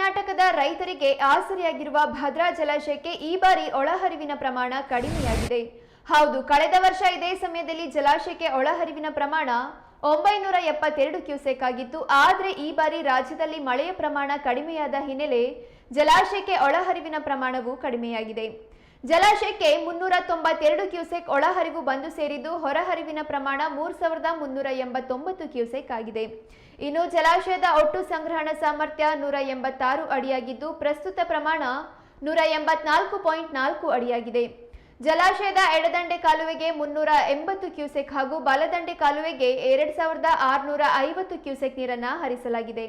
ಕರ್ನಾಟಕದ ರೈತರಿಗೆ ಆಸರೆಯಾಗಿರುವ ಭದ್ರಾ ಜಲಾಶಯಕ್ಕೆ ಈ ಬಾರಿ ಒಳಹರಿವಿನ ಪ್ರಮಾಣ ಕಡಿಮೆಯಾಗಿದೆ. ಹೌದು, ಕಳೆದ ವರ್ಷ ಇದೇ ಸಮಯದಲ್ಲಿ ಜಲಾಶಯಕ್ಕೆ ಒಳಹರಿವಿನ ಪ್ರಮಾಣ ಒಂಬೈನೂರ ಎಪ್ಪತ್ತೆರಡು ಕ್ಯೂಸೆಕ್ ಆಗಿತ್ತು. ಆದರೆ ಈ ಬಾರಿ ರಾಜ್ಯದಲ್ಲಿ ಮಳೆಯ ಪ್ರಮಾಣ ಕಡಿಮೆಯಾದ ಹಿನ್ನೆಲೆ ಜಲಾಶಯಕ್ಕೆ ಒಳಹರಿವಿನ ಪ್ರಮಾಣವು ಕಡಿಮೆಯಾಗಿದೆ. ಜಲಾಶಯಕ್ಕೆ ಮುನ್ನೂರ ತೊಂಬತ್ತೆರಡು ಕ್ಯೂಸೆಕ್ ಒಳಹರಿವು ಬಂದು ಸೇರಿದ್ದು ಹೊರಹರಿವಿನ ಪ್ರಮಾಣ ಮೂರು ಸಾವಿರದ ಮುನ್ನೂರ ಎಂಬತ್ತೊಂಬತ್ತು ಕ್ಯೂಸೆಕ್ ಆಗಿದೆ. ಇನ್ನು ಜಲಾಶಯದ ಒಟ್ಟು ಸಂಗ್ರಹಣ ಸಾಮರ್ಥ್ಯ ನೂರ ಎಂಬತ್ತಾರು ಅಡಿಯಾಗಿದ್ದು, ಪ್ರಸ್ತುತ ಪ್ರಮಾಣ ನೂರ ಎಂಬತ್ನಾಲ್ಕು ಪಾಯಿಂಟ್ ನಾಲ್ಕು ಅಡಿಯಾಗಿದೆ. ಜಲಾಶಯದ ಎಡದಂಡೆ ಕಾಲುವೆಗೆ ಮುನ್ನೂರ ಎಂಬತ್ತು ಕ್ಯೂಸೆಕ್ ಹಾಗೂ ಬಲದಂಡೆ ಕಾಲುವೆಗೆ ಎರಡು ಸಾವಿರದ ಆರುನೂರ ಐವತ್ತು ಕ್ಯೂಸೆಕ್ ನೀರನ್ನು ಹರಿಸಲಾಗಿದೆ.